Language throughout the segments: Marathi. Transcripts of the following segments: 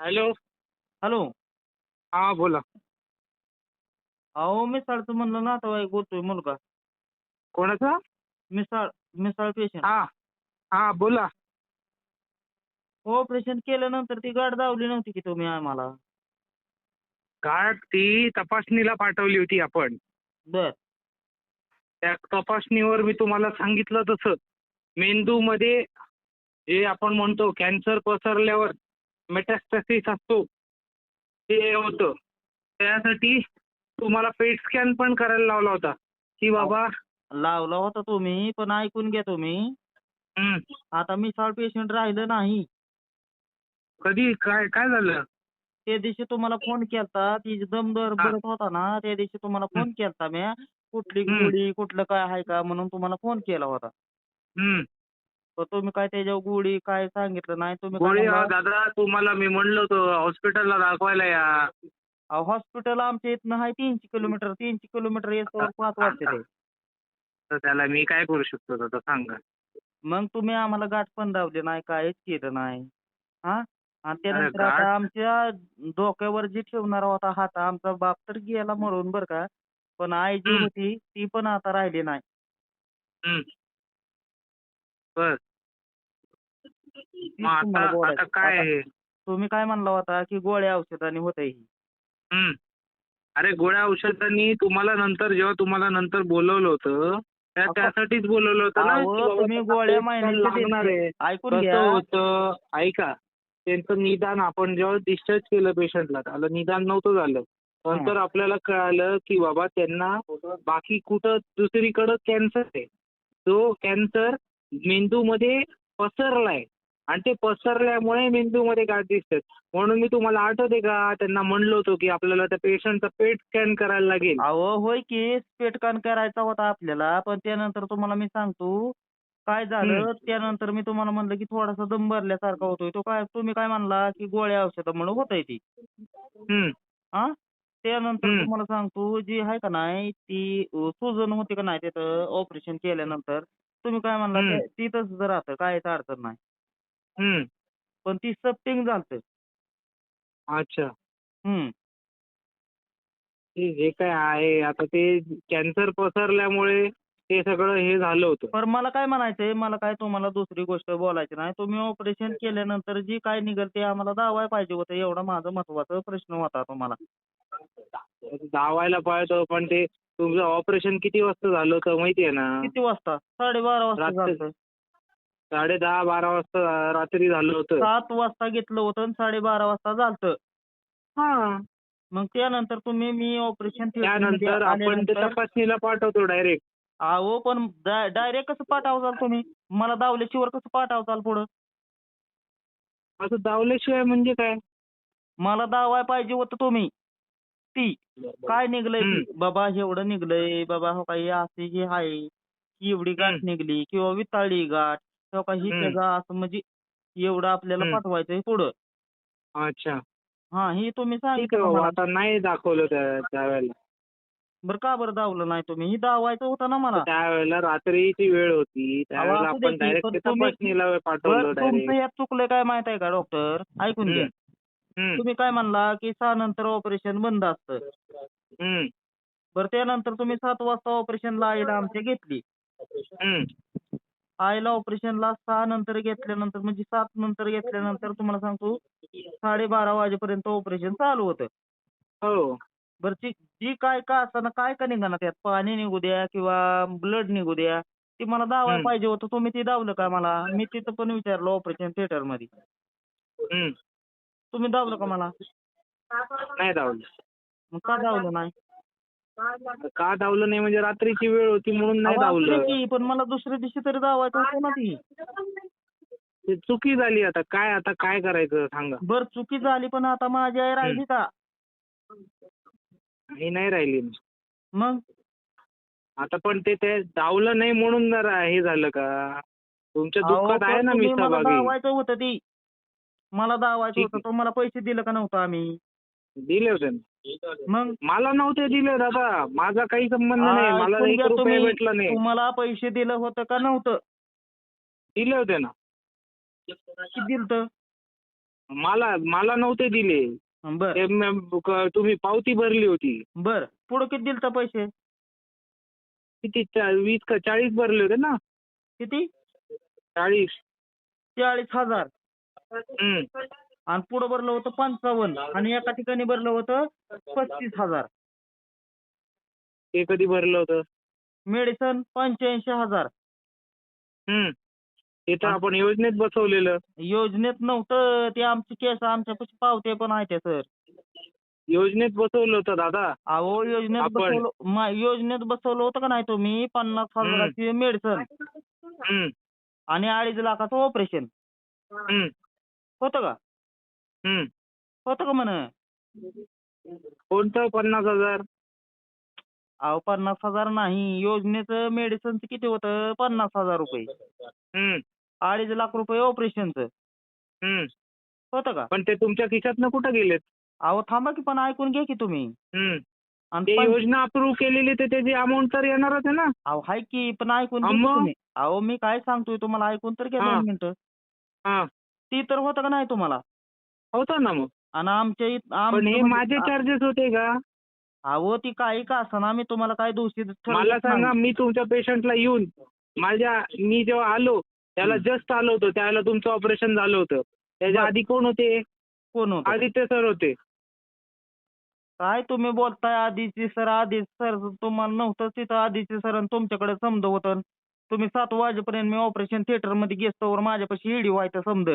हॅलो. हॅलो. हा बोला. अहो मिसाळचं म्हणलं नातेवाईक बोलतोय मुलगा. कोणाचा? मिसाळ मिसाळ पेशंट हा हा बोला. ऑपरेशन केल्यानंतर ती गाठ दावली नव्हती की तुम्ही आम्हाला? गाठ ती तपासणीला पाठवली होती आपण. बर. त्या तपासणीवर मी तुम्हाला सांगितलं तसं. मेंदूमध्ये जे आपण म्हणतो कॅन्सर पसरल्यावर मेटॅस्टॅसिस असतो. ते होतं. त्यासाठी तुम्हाला पेट स्कॅन पण करायला लावला होता. की बाबा लावला होता तुम्ही पण ऐकून घ्या तुम्ही. आता मिसाळ पेशंट राहिलं नाही. कधी? काय काय झालं? त्या दिवशी तुम्हाला फोन केलता. ती दम दर हा. भरत होता ना त्या दिवशी तुम्हाला फोन केलता मी कुठली हम्म. गोळी कुठलं काय आहे का म्हणून तुम्हाला फोन केला होता. हं. तुम्ही काय त्याच्यावर गोळी काय सांगितलं नाही? तुम्ही काय गोळी म्हणला, दादा तुम्हाला मी म्हणलो होतो हॉस्पिटलला दाखवायला या. अहो, हॉस्पिटल आमच्या इथनं आहे तीनशे किलोमीटर तीनशे किलोमीटर येतो पाच वाजते तर त्याला मी काय करू शकतो आता सांगा. मग तुम्ही आम्हाला गाठ पण दावली नाही काहीच केलं नाही. हा? आणि त्यानंतर आता आमच्या डोक्यावर जी ठेवणार होता हात आमचा बाप तर गेला मरून बरं का. पण आई जी हम्म. होती ती पण आता राहिली नाही. हं. बर. मग आता तुम्हाला आता बोलायचं. काय आहे? तुम्ही काय म्हणला होता की गोळ्या औषधाने होत ही? हं. अरे गोळ्या औषधांनी तुम्हाला नंतर जेव्हा तुम्हाला नंतर बोलवलं होतं त्या अहो, त्यासाठीच बोलवलं होतं ना अहो, की बाबा तुम्ही गोळ्या पेट महिन्याच्या लागणार आहे. ऐकून कसं घ्या. होतं ऐका. त्यांचं निदान आपण जेव्हा डिस्चार्ज केलं पेशंटला त्याला निदान नव्हतं झालं. नंतर आपल्याला कळालं की बाबा त्यांना बाकी कुठं दुसरीकडं कॅन्सर आहे. तो कॅन्सर मेंदूमध्ये पसरलाय. आणि ते पसरल्यामुळे मेंदूमध्ये गाठ दिसतात. म्हणून मी तुम्हाला आठवते का? त्यांना म्हणलो होतो की आपल्याला त्या पेशंटचा पेट स्कॅन करायला लागेल. अहो होय की. पेटकान करायचा होता आपल्याला पण त्यानंतर तुम्हाला मी सांगतो काय झालं? त्यानंतर मी तुम्हाला म्हणलं की थोडासा दम भरल्यासारखा होतोय. तो काय तुम्ही काय म्हणला की गोळ्या औषधं म्हणून होतंय ती. हं. त्यानंतर. तुम्हाला सांगतो जी आहे का नाही ती सुजन होती का नाही तिथं ऑपरेशन केल्यानंतर तुम्ही काय म्हणला हम्म. ते- ती तसंच राहतं काहीच अडचण नाही. हं. पण ती सप्टिंग झालतं. अच्छा. हम्म. ते जे काय आहे आता ते कॅन्सर पसरल्यामुळे ते सगळं हे झालं होतं. पण मला काय म्हणायचंय मला काय तुम्हाला दुसरी गोष्ट बोलायची नाही. तुम्ही ऑपरेशन केल्यानंतर जी काय निघल ते आम्हाला दावाय पाहिजे होतं एवढा माझा महत्त्वाचा प्रश्न होता तुम्हाला. धावायला पाहिजे पण ते तुमचं ऑपरेशन किती वाजता झालं होतं माहिती आहे ना? किती वाजता? साडेबारा वाजता रात्री- झालं साडे दहा बारा वाजता रात्री झालं होतं. सात वाजता घेतलं होतं आणि साडेबारा वाजता झालतं. हा. मग त्यानंतर तुम्ही मी ऑपरेशन त्यानंतर आपण ते तपासणीला पाठवतो डायरेक्ट अहो पण डायरेक्ट कसं पाठवताल तुम्ही? मला दावल्याशिवाय कसं पाठवताल पुढं? असं दावल्याशिवाय म्हणजे काय? मला दावाय पाहिजे होतं तुम्ही. ती. काय निघलंय. बाबा एवढं निघलंय. बाबा हो काही अशी ही आहे. की एवढी गाठ. निघली. किंवा वितळली गाठ. किंवा काही हम्म. असं म्हणजे एवढं आपल्याला हम्म. पाठवायचंय पुढं. अच्छा. हा ही तुम्ही ठीक आहे सांगितलं मला. आता नाही दाखवलं त्या त्यावेळेला. बरं का बरं दावलं नाही तुम्ही? ही दावायचं होतं ना मला. त्यावेळेला रात्रीची वेळ होती. त्यावेळेला असू दे आपण की, डायरेक्ट पण ते तुम्ही- तपासणीला बरं पाठवलं तुमचं डायरेक्ट यात चुकलंय काय माहीत आहे का डॉक्टर ऐकून घ्या. तुम्ही काय म्हणला की सहा नंतर ऑपरेशन बंद असतं. बरं त्यानंतर तुम्ही सात वाजता ऑपरेशनला आईला आमच्या घेतली. आईला ऑपरेशनला सहा नंतर घेतल्यानंतर म्हणजे सात नंतर घेतल्यानंतर तुम्हाला सांगतो साडेबारा वाजेपर्यंत ऑपरेशन चालू होतं. हो. बरं ती जी काय का असताना काय का निघाणार त्यात? पाणी निघू द्या किंवा ब्लड निघू द्या. ती मला दावायला हम्म. पाहिजे होतं तुम्ही ते दावलं का मला? मी तिथं पण विचारलं ऑपरेशन थिएटरमध्ये. हम्म. तुम्ही दावलं का मला? नाही दावलं मग का दावलं नाही? का दावलं नाही? म्हणजे रात्रीची वेळ होती म्हणून नाही की, पण मला दुसऱ्या दिवशी तरी दावायचं होतं ना ती. चुकी झाली आता. काय आता काय करायचं सांगा. बर चुकी झाली पण आता माझी आई राहिली का? ही नाही राहिली. मग? आता पण ते ते दावलं नाही म्हणून जरा हे झालं का? तुमच्या दुःखात आहे ना मी दावायचं होतं ती. मला दावायचं ठीक होतं तुम्हाला पैसे दिलं का नव्हतं आम्ही? दिले होते ना. मग? मला नव्हते दिले दादा. माझा काही संबंध नाही. मला एक रुपया तुम्ही. भेटला नाही. तुम्हाला पैसे दिलं होतं का नव्हतं? दिले होते ना. किती दिलं मला मला नव्हते दिले. बर. ते म- क- तुम्ही पावती भरली होती. बर. पुढं किती दिलता पैसे? किती? चा- वीस का? चाळीस भरले होते ना. किती? चाळीस. चाळीस हजार. हम्म. आणि पुढं भरलं होतं पंचावन्न आणि एका ठिकाणी भरलं होतं पस्तीस हजार. ते कधी भरलं होतं? मेडिसन पंच्याऐंशी हजार. हम्म. ते तर आपण योजनेत बसवलेलं. योजनेत नव्हतं ते आमची केस आमच्यापाशी पावते पण आहे ते सर. योजनेत बसवलं होतं दादा. अहो योजनेत आपण- बसवलं मा- योजनेत बसवलं होतं का नाही तुम्ही? पन्नास हजाराची मेडिसन. हम्म. आणि अडीच लाखाचं ऑपरेशन हम्म. होतं का. होतं का म्हण? कोणतं पन्नास हजार? अहो पन्नास हजार नाही. योजनेचं मेडिसिनचं किती होतं? पन्नास हजार रुपये. हम्म. अडीच लाख रुपये ऑपरेशनचं हम्म. होतं का? पण ते तुमच्या खिशातनं कुठं गेलेत? अहो थांबा की पण ऐकून घ्या की तुम्ही. हम्म. आणि योजना अप्रूव्ह केलेली तर त्याची अमाऊंट तर येणारच आहे ना? अहो हाय की पण ऐकून अहो मी काय सांगतोय तुम्हाला ऐकून तर घ्या. दोन मिनिटं. ती तर होतं का नाही तुम्हाला? होतं ना मग. आणि आमच्या इथं पण आमचं हे म्हणजे- माझे चार्जेस होते का? अहो ती काही का असना मी तुम्हाला काय दोषी ठरवत मला सांगा. मी तुमच्या पेशंटला येऊन माझ्या मी जेव्हा आलो त्याला हम्म. जस्ट आलो होतो त्यावेळेला तुमचं ऑपरेशन झालं होतं. त्याच्या बर. आधी कोण होते? कोण होतं? आदित्य सर होते. काय तुम्ही बोलताय आधीची सर आधी सर तुम्हाला नव्हतं तिथं आधीची सर आणि तुमच्याकडे समज होतं. तुम्ही सात वाजेपर्यंत मी ऑपरेशन थिएटरमध्ये गेस्तवर माझ्यापाशी ईडी व्हायचं समज.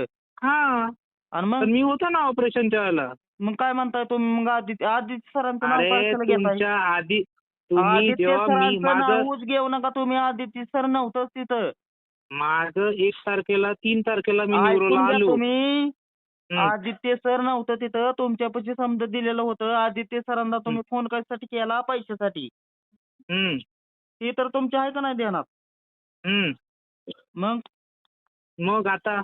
हा. आणि मग? पण मी होतो ना ऑपरेशनच्या वेळेला मग काय म्हणताय तुम्ही? मग आधी आदित्य सरांचं नाव अरे कशाला घेताय तुमच्या आधी तुम्ही आदित्य जेव्हा मी सरांचं माझं नावच घेऊ नका तुम्ही. आदित्य सर नव्हतंच तिथं. माझं एक तारखेला तीन तारखेला मी ऐकून घ्या आलो. तुम्ही. हम्म. आदित्य सर नव्हतं तिथं. तुमच्यापाशी समज दिलेलं होतं. आदित्य सरांना तुम्ही फोन कशासाठी केला? पैशासाठी. हम्म. ते तर तुमच्या आहे का नाही देणार? हम्म. मग? मग आता?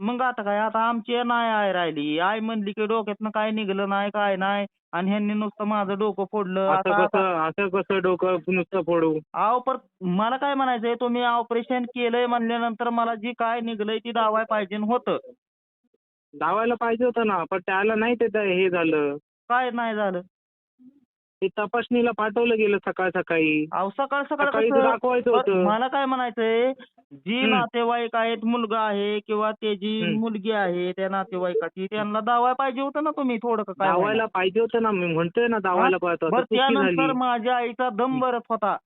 मग आता काय आता आमची नाही आहे राहिली. आई म्हणली की डोक्यातनं काय निघलं नाही काय नाही. आणि ह्यांनी नुसतं माझं डोकं फोडलं. असं आता कसं असं कसं डोकं नुसतं फोडू? अहो पर मला काय म्हणायचंय तुम्ही ऑपरेशन केलंय म्हणल्यानंतर मला जी काय निघलंय ती दावाय पाहिजे होतं. धावायला पाहिजे होतं ना पण त्याला नाही ते हे झालं. काय नाही झालं. ते तपासणीला पाठवलं गेलं सकाळ सकाळी. अहो सकाळ सकाळ सकाळी कसं? तर दाखवायचं पण होतं. मला काय म्हणायचंय? जी हम्म. नातेवाईक आहेत मुलगा आहे किंवा त्याची हम्म. मुलगी आहे त्या नातेवाईकाची त्यांना दावाय पाहिजे होतं ना तुम्ही? थोडं का काय व्हायला? पाहिजे होतं ना. मी म्हणतोय ना धावायला पाहिजे होतं. बरं चुकी त्यानंतर माझ्या आईचा दम भरत होता.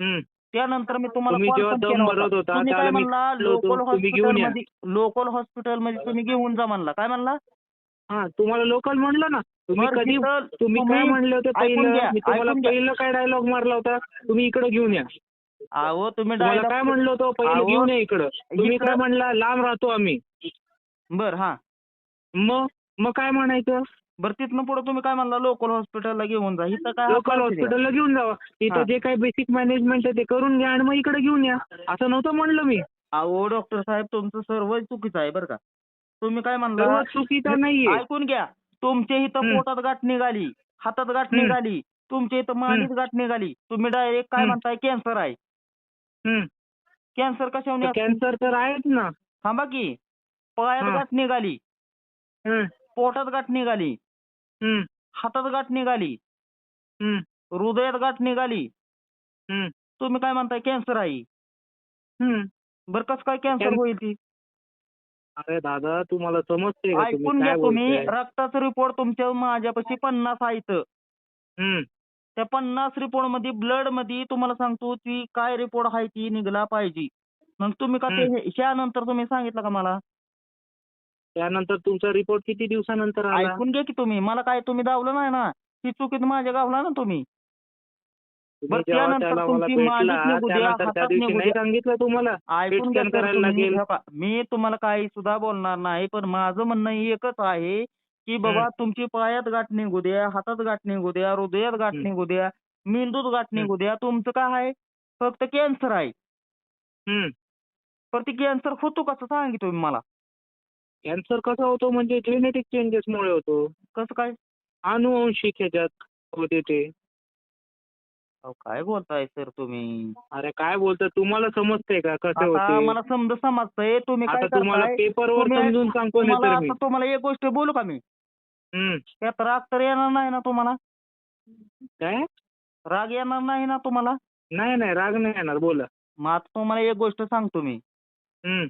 हम्म. त्यानंतर मी तुम्हाला तुम्ही call जेव्हा पण दम केला भरत होता, तुम्ही काय त्यावेळेला मी म्हणला? म्हटलं होतं, लोकल तुम्ही घेऊन या. हॉस्पिटल लोकल हॉस्पिटलमध्ये तुम्ही घेऊन जा म्हणला. काय म्हणला? हा तुम्हाला लोकल म्हणलं ना? तुम्ही कधी तुम्ही काय म्हणले होते पहिलं? काय डायलॉग मारला होता? तुम्ही इकडे घेऊन या. अहो तुम्ही काय म्हणलं होतं? पहिलं घेऊन या इकडं. तुम्ही काय म्हणला? लांब राहतो आम्ही. बर हा. मग मग काय म्हणायचं? बरं तिथनं पुढे तुम्ही काय म्हणला? लोकल हॉस्पिटलला घेऊन जा. इथं काय लोकल हॉस्पिटलला घेऊन जावा. तिथं जे काही बेसिक मॅनेजमेंट आहे ते करून घ्या आणि मग इकडे घेऊन या. असं नव्हतं म्हणलं मी. अहो डॉक्टर साहेब तुमचं सर्व चुकीचं आहे बरं का. तुम्ही काय म्हणला? चुकीचं नाहीये. ऐकून घ्या. तुमच्या इथं. पोटात गाठ निघाली हातात गाठ. निघाली तुमच्या इथं मांडीत गाठ निघाली तुम्ही डायरेक्ट काय. म्हणताय कॅन्सर आहे. कॅन्सर असतं? कॅन्सर तर आहेच ना थांबा की पायात. गाठ निघाली. पोटात गाठ निघाली हम्म. हातात गाठ निघाली हम्म. हृदयात गाठ निघाली हम्म. तुम्ही काय म्हणताय कॅन्सर आहे हम्म. बरं कसं काय कॅन्सर कॅन- होईल ती अरे दादा तुम्हाला समजते का ऐकून तुम्ही घ्या काय तुम्ही. बोलताय? रक्ताचा रिपोर्ट तुमच्या माझ्यापाशी पन्नास आहेत. हम्म. त्या पन्नास रिपोर्टमध्ये ब्लडमध्ये तुम्हाला सांगतो की काय रिपोर्ट आहे ती निघला पाहिजे. मग तुम्ही का ते हम्म. ह्यानंतर तुम्ही सांगितलं का मला? त्यानंतर तुमचा रिपोर्ट किती दिवसानंतर आला? ऐकून घ्या की तुम्ही. मला काय तुम्ही दावलं नाही ना? ही चुकीत माझ्या गावला ना तुम्ही. तुम्ही जेव्हा त्याला मला भेटला त्यानंतर त्या दिवशी नाही. सांगितलं तुम्हाला ऐकून घ्या PET scan सर करायला तुम्ही. लागेल. हे पहा, मी तुम्हाला काही सुद्धा बोलणार नाही पण माझं म्हणणं एकच आहे की बाबा तुमची पायात गाठ निघू द्या हातात गाठ निघू द्या हृदयात गाठ हम्म. निघू द्या मेंदूत गाठ निघू द्या तुमचं काय आहे फक्त कॅन्सर आहे हम्म. पण ती कॅन्सर होतो कसं सांगा की तुम्ही मला कॅन्सर कसा होतो म्हणजे जेनेटिक चेंजेसमुळे होतो कसं काय अनुवंशिक ह्याच्यात होते ते अहो काय बोलताय सर तुम्ही? अरे काय बोलतो तुम्हाला समजतंय का? कसं आता होते? मला समज समजतंय. तुम्ही काय आता तुम्हाला करताय पेपरवर तुम्ही- समजून सांगतो तुम्हाला तर मी. आता तुम्हाला एक गोष्ट बोलू का मी? हम्म. त्यात राग तर येणार नाही ना तुम्हाला? काय? राग येणार नाही ना तुम्हाला? नाही नाही. राग नाही येणार. बोला. मग आता तुम्हाला एक गोष्ट सांगतो मी. हम्म.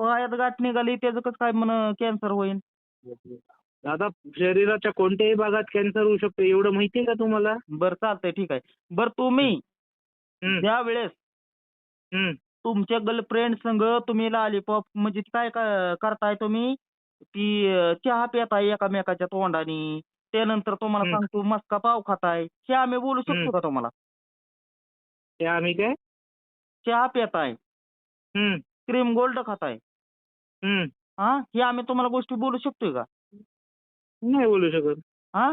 पायात गाठ निघाली त्याचं कसं काय म्हण कॅन्सर होईल दादा शरीराच्या कोणत्याही भागात कॅन्सर होऊ शकतो एवढं माहितीये का तुम्हाला बरं चालतंय ठीक आहे बरं तुम्ही हम्म. ज्या वेळेस हम्म. तुमच्या गर्लफ्रेंड संग तुम्ही लॉलीपॉप म्हणजे काय क- करताय तुम्ही ती अं, चहा पिताय एकामेकाच्या तोंडानी त्यानंतर तुम्हाला हम्म. सांगतो मस्का पाव खाताय हे आम्ही बोलू शकतो हम्म. का तुम्हाला ते आम्ही काय चहा पिताय हम्म. क्रीम गोल्ड खाताय हम्म. हा हे आम्ही तुम्हाला गोष्टी बोलू शकतोय का नाही बोलू शकत. हा?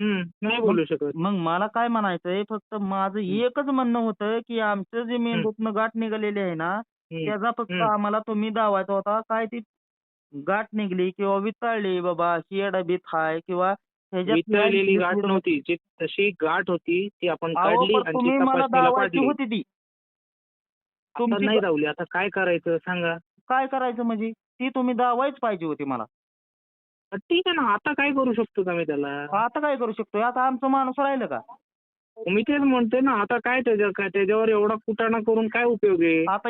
हम्म. नाही बोलू शकत. मग मला काय म्हणायचंय फक्त माझं एकच म्हणणं होतं की आमचं जे मेंदूतनं गाठ निघालेली आहे ना. त्याचा फक्त. आम्हाला तुम्ही दावायचा होता काय ती गाठ निघली किंवा वितळली बाबा ही अडबीत हाय किंवा वितळलेली गाठ नव्हती जी तशी गाठ होती ती आपण काढली आणि मला दावायची होती ती. नाही राहुली आता काय करायचं सांगा. काय करायचं म्हणजे? ती तुम्ही दावायच पाहिजे होती मला. ठीक आहे ना आता काय करू शकतो का मी त्याला? आता काय करू शकतोय आता आमचं माणूस राहिलं का? मी तेच म्हणतोय ना आता काय त्याच्या काय त्याच्यावर एवढा कुटाणा करून काय उपयोग आहे? आता